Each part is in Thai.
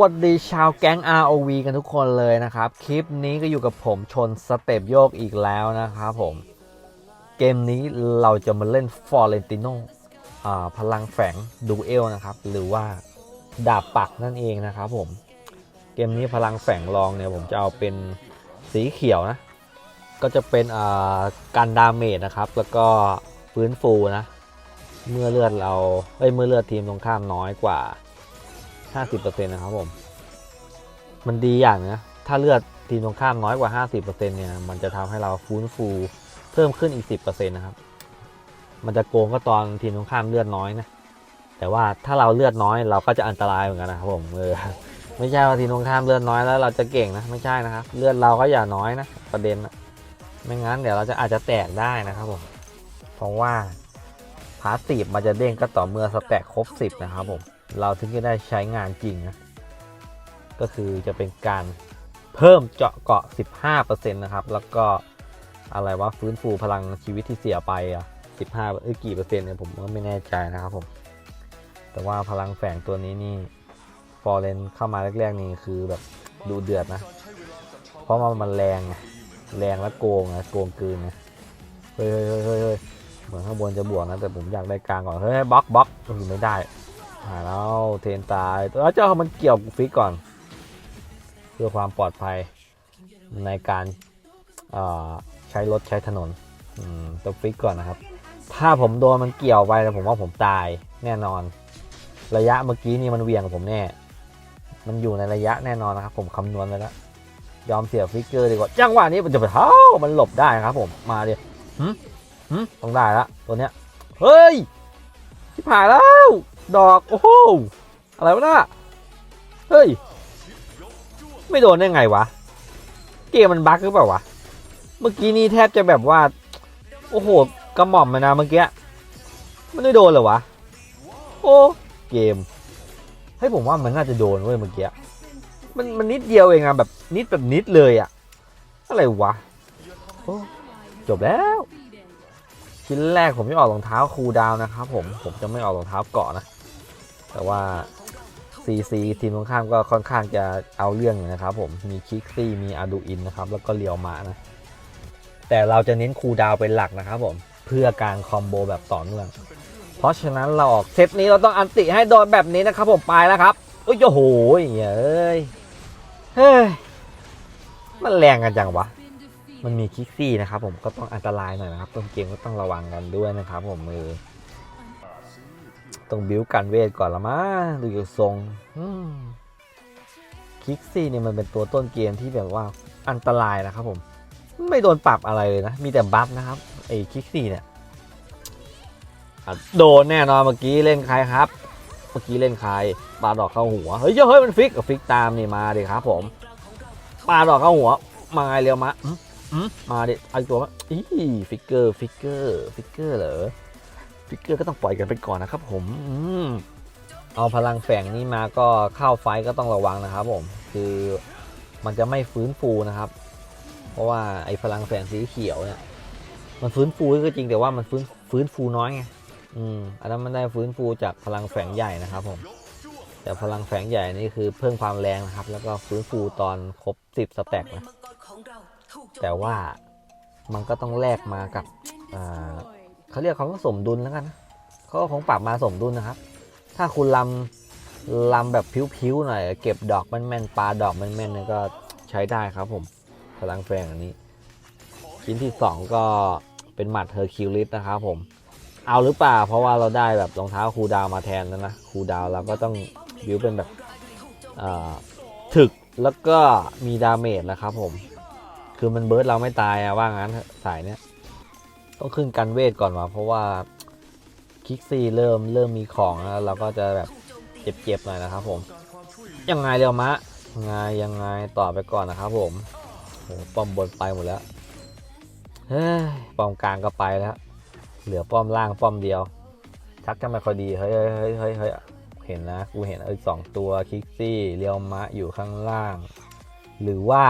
วัสดีชาวแก๊ง ROV กันทุกคนเลยนะครับ คลิปนี้ก็อยู่กับผมชนสเต็ปโยกอีกแล้วนะครับผม เกมนี้เราจะมาเล่นฟอร์เรนติโน่พลังแฝงดูเอลนะครับ หรือว่าดาบปักนั่นเองนะครับผม เกมนี้พลังแฝงรองเนี่ยผมจะเอาเป็นสีเขียวนะ ก็จะเป็นการดาเมจนะครับ แล้วก็ฟื้นฟูนะ เมื่อเลือดเราเอ้ยเมื่อเลือดทีมตรงข้ามน้อยกว่า 50%นะครับผม มันดีอย่างนะ ถ้าเลือดทีมตรงข้ามน้อยกว่า 50%เนี่ย มันจะทำให้เราฟื้นฟูเพิ่มขึ้นอีก 10%นะครับ มันจะโกงก็ตอนทีมตรงข้ามเลือดน้อยนะ แต่ว่าถ้าเราเลือดน้อยเราก็จะอันตรายเหมือนกันนะครับผมเออไม่ใช่ว่าทีมตรงข้ามเลือดน้อยแล้วเราจะเก่งนะ ไม่ใช่นะครับ เลือดเราก็อย่าน้อยนะประเด็นนะไม่งั้นเดี๋ยวเราจะอาจจะแตกได้นะครับผม เพราะว่าพาสซีฟมันจะเด้งก็ต่อเมื่อสแต็กครบ 10 นะครับผม เราถึงจะได้ใช้งานจริงนะก็คือจะเป็นการเพิ่มเจาะเกาะ 15%นะครับ แล้วก็อะไรว่าฟื้นฟูพลังชีวิตที่เสียไปอะ15เอ้ยกี่เปอร์เซ็นต์เนี่ยผมก็ไม่แน่ใจนะครับผม แต่ว่าพลังแฝงตัวนี้นี่ฟอร์เรนเข้ามาแรกๆ นี่คือแบบดูเดือดนะ เพราะว่ามันแรงไงแรงและโกงไงโกงกืนไงเฮ้ยเฮ้ยเฮ้ยเฮ้ยเหมือนข้างบนจะบวกนะ แต่ผมอยากได้กลางก่อน เฮ้ยบล็อกบล็อกไม่ได้ หาแล้วเทนตายแล้วเจ้ามันเกี่ยวฟิกก่อน เพื่อความปลอดภัยในการใช้รถใช้ถนนต้องฟิกก่อนนะครับ ถ้าผมโดนมันเกี่ยวไปแล้วผมว่าผมตายแน่นอน ระยะเมื่อกี้นี่มันเวียงผมแน่ มันอยู่ในระยะแน่นอนนะครับ ผมคำนวณไว้แล้ว ยอมเสียฟิกเกอร์ดีกว่าจังหวะนี้มันจะไปเท้ามันหลบได้ครับ ผมมาดิหึหึต้องได้ละตัวเนี้ยเฮ้ยที่ผ่านแล้ว ดอก โอ้โห อะไรวะน่ะเฮ้ย ไม่โดนได้ไงวะ เกมมันบั๊กหรือเปล่าวะ เมื่อกี้นี่แทบจะแบบว่า โอ้โห กระหม่อมเลยนะเมื่อกี้มันไม่โดนเหรอวะ โอ้ เกม ให้ยผมว่ามันน่าจะโดนเว้ยเมื่อกี้ มันมันนิดเดียวเองอะแบบนิดแบบนิดเลยอะอะไรวะ โอ้ จบแล้ว ชิ้นแรกผมไม่ออกรองเท้าคูดาวนะครับผมผมจะไม่ออกรองเท้าเกาะนะ แต่ว่า CC ทีมตรงข้ามก็ค่อนข้างจะเอาเรื่องอยู่นะครับผมมีคิกซี่มีอาดูอินนะครับแล้วก็เลียวมานะ แต่เราจะเน้นคูดาวเป็นหลักนะครับผมเพื่อการคอมโบแบบต่อเนื่องเพราะฉะนั้นเราออกเซตนี้เราต้องอันติให้โดนแบบนี้นะครับผมไปแล้วครับโอ้ยโอ้โหเอ้ยเฮ้ยมันแรงกันจังวะ มันมีคิกซี่นะครับผมก็ต้องอันตรายหน่อยนะครับต้นเกมก็ต้องระวังกันด้วยนะครับผมมือต้องบิวกันเวทก่อนละมั้งดูอยู่ทรงคิกซี่เนี่ยมันเป็นตัวต้นเกมที่แบบว่าอันตรายนะครับผม ไม่โดนปรับอะไรเลยนะ มีแต่บัฟนะครับไอ้คิกซี่เนี่ยโดนแน่นอนเมื่อกี้เล่นใครครับ เมื่อกี้เล่นใครปาดอกเข้าหัวเฮ้ยเฮ้ยมันฟิกกับฟิกตามนี่มาดิครับผมปาดอกเข้าหัวมาไงเร็วมาอื้ออื้อมาดิไอตัวมาอีฟิกเกอร์ฟิกเกอร์ฟิกเกอร์เหรอฟิกเกอร์ก็ต้องปล่อยกันไปก่อนนะครับผมอืมเอาพลังแฝงนี่มาก็เข้าไฟก็ต้องระวังนะครับผมคือมันจะไม่ฟื้นฟูนะครับ เพราะว่าไอ้พลังแฝงสีเขียวเนี่ยมันฟื้นฟูก็จริงแต่ว่ามันฟื้นฟื้นฟูน้อยไงอืมอันนั้นมันได้ฟื้นฟูจากพลังแฝงใหญ่นะครับผมแต่พลังแฝงใหญ่นี่คือเพิ่มความแรงนะครับ แล้วก็ฟื้นฟูตอนครบ 10 สแต็กนะ แต่ว่ามันก็ต้องแลกมากับอ่าเขาเรียกเขาว่าสมดุลแล้วกันนะเขาก็คงปรับมาสมดุลนะครับ ถ้าคุณลำลำแบบพิ้วๆหน่อย เก็บดอกแม่นๆปลาดอกแม่นๆเนี่ยก็ใช้ได้ครับผมพลังแฝงอันนี้ ชิ้นที่ 2 ก็เป็นหมัดเฮอร์คิวลิสนะครับผม เอาหรือเปล่า เพราะว่าเราได้แบบรองเท้าคูลดาวน์มาแทนแล้วนะคูลดาวน์เราก็ต้องบิวเป็นแบบเอ่อถึกแล้วก็มีดาเมจนะครับผม คือมันเบิร์ดเราไม่ตายอะว่างั้นสายเนี้ยต้องขึ้นกันเวทก่อนวะเพราะว่าคิกซี่เริ่มเริ่มมีของแล้วเราก็จะแบบเจ็บๆหน่อยนะครับผม ยังไงเรียวมะยังไงยังไงต่อไปก่อนนะครับผมโหป้อมบนไปหมดแล้วเฮ้ยป้อมกลางก็ไปแล้ว เหลือป้อมล่างป้อมเดียวชักจะไม่ค่อยดีเฮ้ยเฮ้ยเฮ้ยเฮ้ยเฮ้ยเห็นนะกูเห็นเออสองตัวคิกซี่เรียวมะอยู่ข้างล่าง หรือว่า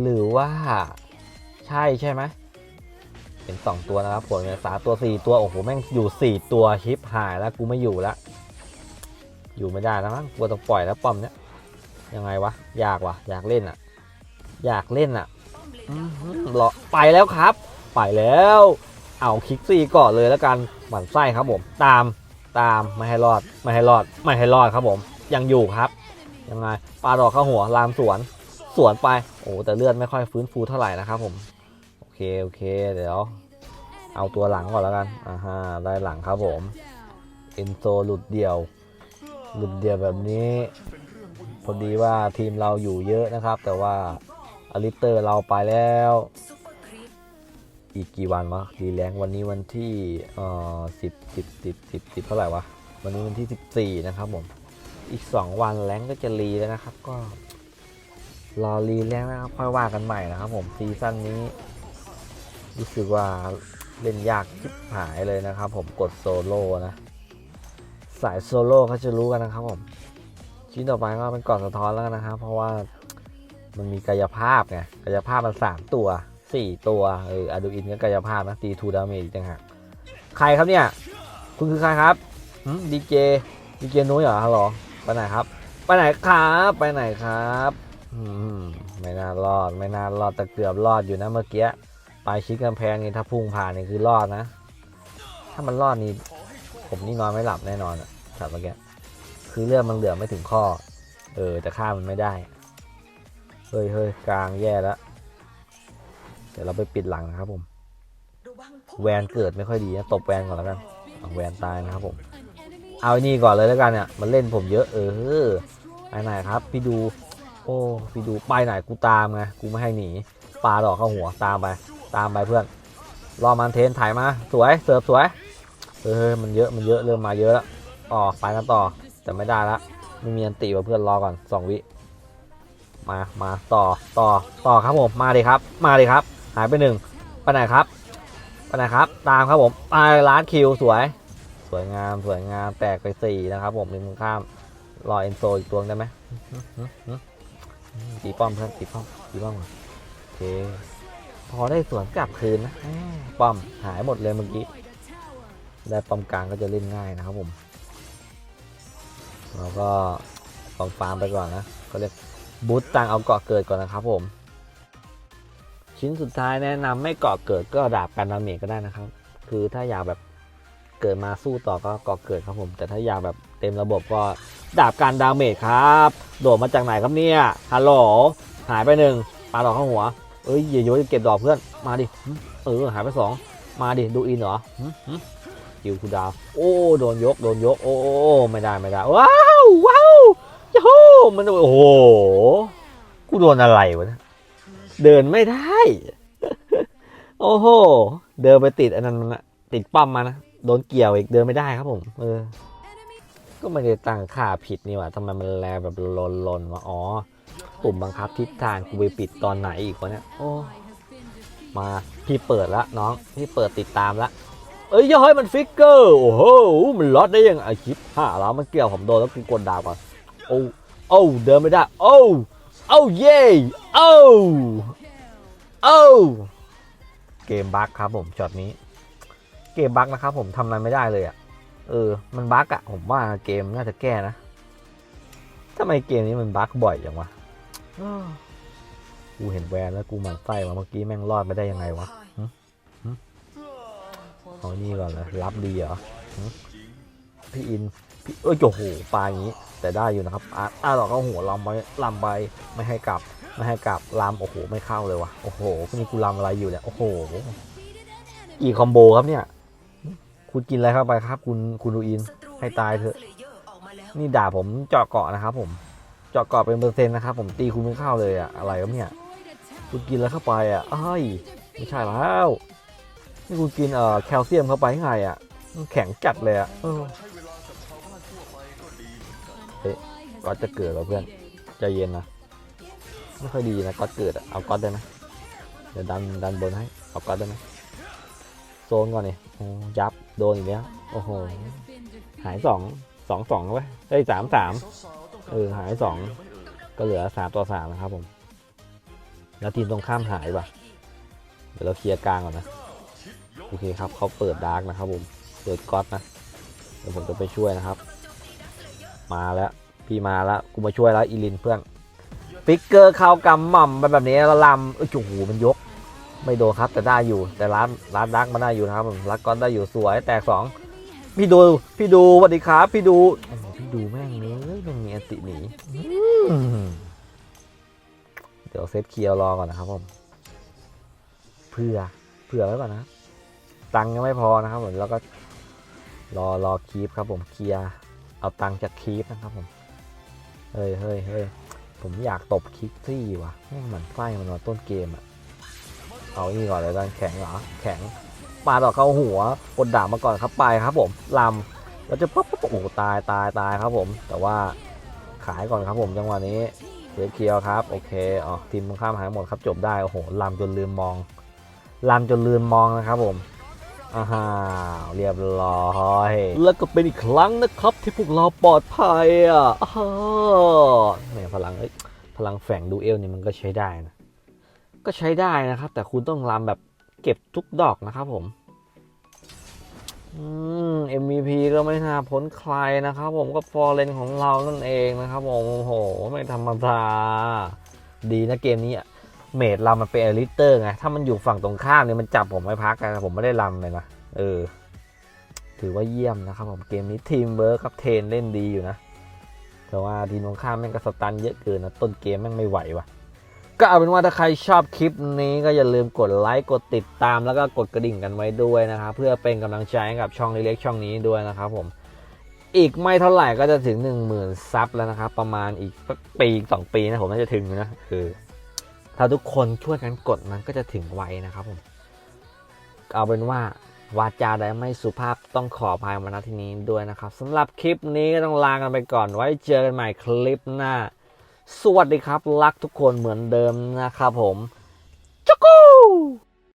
หรือว่าใช่ใช่ไหมเป็นสองตัวนะครับผลเนี่ยสาตัวสี่ตัว โอ้โห แม่งอยู่สี่ตัวชิปหายแล้วกูไม่อยู่แล้วอยู่ไม่ได้แล้วมั้งกูต้องปล่อยแล้วป้อมเนี้ยยังไงวะ อยากวะอยากเล่นอะ อยากเล่นอะอื้อหือรอไปแล้วครับ ไปแล้ว เอาคลิกซี่ก่อนเลยแล้วกันหมั่นไส้ครับผม ตามตามไม่ให้รอดไม่ให้รอดไม่ให้รอดครับผม ยังอยู่ครับ ยังไงปลาดอกเข้าหัวลามสวน สวนไป โอ้แต่เลือดไม่ค่อยฟื้นฟูเท่าไหร่นะครับผม โอเค โอเค เดี๋ยว เอาตัวหลังก่อนแล้วกัน อ่าฮะได้หลังครับผมเอนโซหลุดเดี่ยว หลุดเดี่ยวแบบนี้ พอดีว่าทีมเราอยู่เยอะนะครับ แต่ว่าอลิเตอร์เราไปแล้ว อีกกี่วันวะรีแรงวันนี้วันที่เอ่อสิบสิบสิบสิบสิบเท่าไหร่วะ วันนี้วันที่สิบสี่นะครับผม อีกสองวันแรงก็จะรีแล้วนะครับ ก็ รอรีแรงค์นะครับค่อยว่ากันใหม่นะครับผมซีซั่นนี้ รู้สึกว่าเล่นยากชิบหายเลยนะครับ ผมกดโซโล่นะ สายโซโล่เขาจะรู้กันนะครับผมชิ้นต่อไปก็เป็นก่องสะท้อนแล้วนะครับ เพราะว่ามันมีกายภาพไงกายภาพมันสามตัวสี่ตัวเอออะดูอินก็กายภาพนะตีทูดาเมจอีกต่างหากใครครับเนี่ย คุณคือใครครับดีเจดีเจนุ้ยเหรอฮัลโหลไปไหนครับ ไปไหนครับ ไปไหนครับ ไม่น่ารอด ไม่น่ารอดแต่เกือบรอดอยู่นะเมื่อกี้ปลายชิดกำแพงนี่ถ้าพุ่งผ่านนี่คือรอดนะ ถ้ามันรอดนี่ผมนี่นอนไม่หลับแน่นอนอะครับเมื่อกี้คือเลือดมันเหลือไม่ถึงข้อ เออแต่ฆ่ามันไม่ได้ เฮ้ยเฮ้ยกลางแย่แล้วเดี๋ยวเราไปปิดหลังนะครับผม แวนเกิดไม่ค่อยดีนะตบแวนก่อนแล้วกันแวนตายนะครับผม เอาอนี่ก่อนเลยแล้วกันเนี่ยมันเล่นผมเยอะเออไปไหนครับ พี่ดู โอ้พี่ดูไปไหนกูตามไงกูไม่ให้หนีปลาดอกเข้าหัวตามไป ตามไปเพื่อนรอมันเทนถ่ายมาสวยเสิร์ฟสวยเออมันเยอะมันเยอะเริ่มมาเยอะแล้วอ๋อไปกันต่อแต่ไม่ได้ละไม่มีอันติว่ะเพื่อนรอก่อนสองวิมามาต่อต่อต่อครับผมมาดิครับ มาดิครับ หายไปหนึ่งไปไหนครับไปไหนครับ ตามครับผมไปร้านคิวสวย สวยงามสวยงามแตกไปสี่นะครับ ผมในมุมข้ามรอเอนโซอีกตัวได้ไหม ตีป้อมเพื่อนตีป้อมตีป้อมก่อนโอเคพอได้สวนกลับคืนนะป้อมหายหมดเลยเมื่อกี้ได้ป้อมกลางก็จะเล่นง่ายนะครับผมเราก็ฟาร์มฟาร์มไปก่อนนะก็เรียกบูตตังเอาเกาะเกิดก่อนนะครับผม ชิ้นสุดท้ายแนะนำไม่เกาะเกิดก็ดาบกันดาเมจก็ได้นะครับ คือถ้าอยากแบบเกิดมาสู้ต่อก็เกาะเกิดครับผม แต่ถ้าอยากแบบ ต็มระบบก็ดาบการดาเมจครับ โดดมาจากไหนครับเนี่ยฮัลโหลหายไปหนึ่งปาดอกเข้าหัวเอ้ยอย่าโยนเก็บดอกเพื่อนมาดิเออหายไปสองมาดิดูอินเหรอคิวคูดาวโอ้โดนยกโดนยกโอ้โอไม่ได้ไม่ได้ว้าวว้าวโอ้มันโอ้โหกูโดนอะไรวะเนี่ยเดินไม่ได้ โอ้โห เดินไปติดอันนั้นนะติดปั๊มมานะ โดนเกี่ยวอีกเดินไม่ได้ครับผม เออ ก็ไม่ได้ตั้งค่าผิดนี่หว่าทำไมมันแลแบบลนลนๆวะอ๋อปุ่มบังคับทิศทางกูไปปิดตอนไหนอีกวะเนี่ยโอ้มาพี่เปิดละน้องพี่เปิดติดตามละเอ้ยย่าให้มันฟิกเกอร์โอ้โหมันล็อตได้ยังไงคลิปห้าแล้วมันเกี่ยวผมโดนแล้วกูกดดาวก่อนโอ้โอ้เดินไม่ได้โอ้โอ้เย่โอ้โอ้เกมบั๊กครับผมช็อตนี้ เกมบั๊กนะครับผมทำอะไรไม่ได้เลยอะ เออ มันบั๊กอะผมว่าเกมน่าจะแก้นะทำไมเกมนี้มันบั๊กบ่อยจังวะกูเห็นแวนแล้วกูหมันไส้มาเมื่อกี้แม่งรอดไปได้ยังไงวะเอานี่ก่อนเลยรับดีเหรอพี่อินพี่เอ้ยโอ้โหปลาอย่างนี้ แต่ได้อยู่นะครับอะอะเราก็หัวลำไปลำไปไม่ให้กลับ ไม่ให้กลับลำโอ้โหไม่เข้าเลยวะโอ้โหนี่กูลำอะไรอยู่เนี่ยโอ้โหกี่คอมโบครับเนี่ย คุณกินอะไรเข้าไปครับ คุณคุณดูอินให้ตายเถอะ นี่ด่าผมเจาะเกาะนะครับผมเจาะเกาะเป็นเปอร์เซ็นต์นะครับผมตีคุณไม่เข้าเลยอะอะไรครับเนี่ยคุณกินอะไรเข้าไปอะเอ้ยไม่ใช่แล้วนี่คุณกินเอ่อแคลเซียมเข้าไปไงอะแข็งจัดเลยอะเฮ้ยก็จะเกิดแล้วเพื่อนใจเย็นนะไม่ค่อยดีนะก็เกิดอะเอาก็ได้ไหมเดี๋ยวดันดันบนให้เอาก็ได้ไหม โซนก่อนนี่โอ้ยับโดนอีกแล้วโอ้โหหายสองสองสองไว้เอ้ยสามสามเออหายสองก็เหลือสามต่อสามนะครับผม แล้วทีมตรงข้ามหายว่ะ เดี๋ยวเราเคลียร์กลางก่อนนะโอเคครับเขาเปิดดาร์กนะครับผมเปิดก๊อตนะเดี๋ยวผมจะไปช่วยนะครับ มาแล้วพี่มาแล้วกูมาช่วยแล้วอีลินเพื่อนฟิกเกอร์เข้ากำหม่ำไปแบบนี้แล้วลำเอ้ยโอ้โหมันยก ไม่โดนครับแต่ได้อยู่แต่ร้านร้านดักมาได้อยู่นะครับผมรักก้อนได้อยู่สวยแตกสองพี่ดูพี่ดูสวัสดีครับพี่ดูพี่ดูแม่งเลยแม่งมีอติหนีเดี๋ยวเซตเคลียร์รอก่อนนะครับผมเพื่อเผื่อไว้ก่อนนะตังยังไม่พอนะครับผมแล้วก็รอรอคีปครับผมเคลียร์เอาตังจากคีปนะครับผมเฮ้ยเฮ้ยเฮ้ยผมอยากตบคิกซี่ว่ะแม่งเหมือนไฟมันมาต้นเกมอะ เอานี่ก่อนเลยกันแข็งเหรอแข็งปาดออเข้าหัวกดดาบมาก่อนครับไปครับผมลำแล้วจะปุ๊บปุ๊บโอ้ตายตายตายครับผม แต่ว่าขายก่อนครับผมจังหวะนี้เดี๋ยวเคียร์ครับโอเคอ๋อทีมตรงข้ามหายหมดครับจบได้โอ้โหลำจนลืมมองลำจนลืมมองนะครับผมอ่าฮเรียบร้อย แล้วก็เป็นอีกครั้งนะครับที่พวกเราปลอดภัยอะอ้าวแหมพลังเอ้ยพลังแฝงดูเอลนี่มันก็ใช้ได้นะ ก็ใช้ได้นะครับ แต่คุณต้องลำแบบเก็บทุกดอกนะครับผมอืม MVP ก็ไม่น่าพ้นใครนะครับ ผมก็ฟอร์เรนของเรานั่นเองนะครับผมโอ้โห ไม่ธรรมดา ดีนะเกมนี้เมดเรามันเป็นเอลิเตอร์ไง ถ้ามันอยู่ฝั่งตรงข้ามเนี่ยมันจับผมไม่พักกันผมไม่ได้ลำเลยนะ เออ ถือว่าเยี่ยมนะครับผมเกมนี้ทีมเวิร์คครับเทนเล่นดีอยู่นะ แต่ว่าทีมตรงข้ามแม่งก็สตันเยอะเกินนะ ต้นเกมแม่งไม่ไหวว่ะ ก็เอาเป็นว่าถ้าใครชอบคลิปนี้ก็อย่าลืมกดไลค์กดติดตามแล้วก็กดกระดิ่งกันไว้ด้วยนะครับเพื่อเป็นกำลังใจให้กับช่องเล็กๆช่องนี้ด้วยนะครับผมอีกไม่เท่าไหร่ก็จะถึง 1 0,000ซับแล้วนะครับ ประมาณอีกสักปีสองปีนะผมน่าจะถึงนะคือถ้าทุกคนช่วยกันกดมันก็จะถึงไวนะครับผมเอาเป็นว่าวาจาใดไม่สุภาพต้องขออภัยมาณที่นี้ด้วยนะครับสำหรับคลิปนี้ก็ต้องลากันไปก่อนไว้เจอกันใหม่คลิปหน้า สวัสดีครับ รักทุกคนเหมือนเดิมนะครับผมจุกู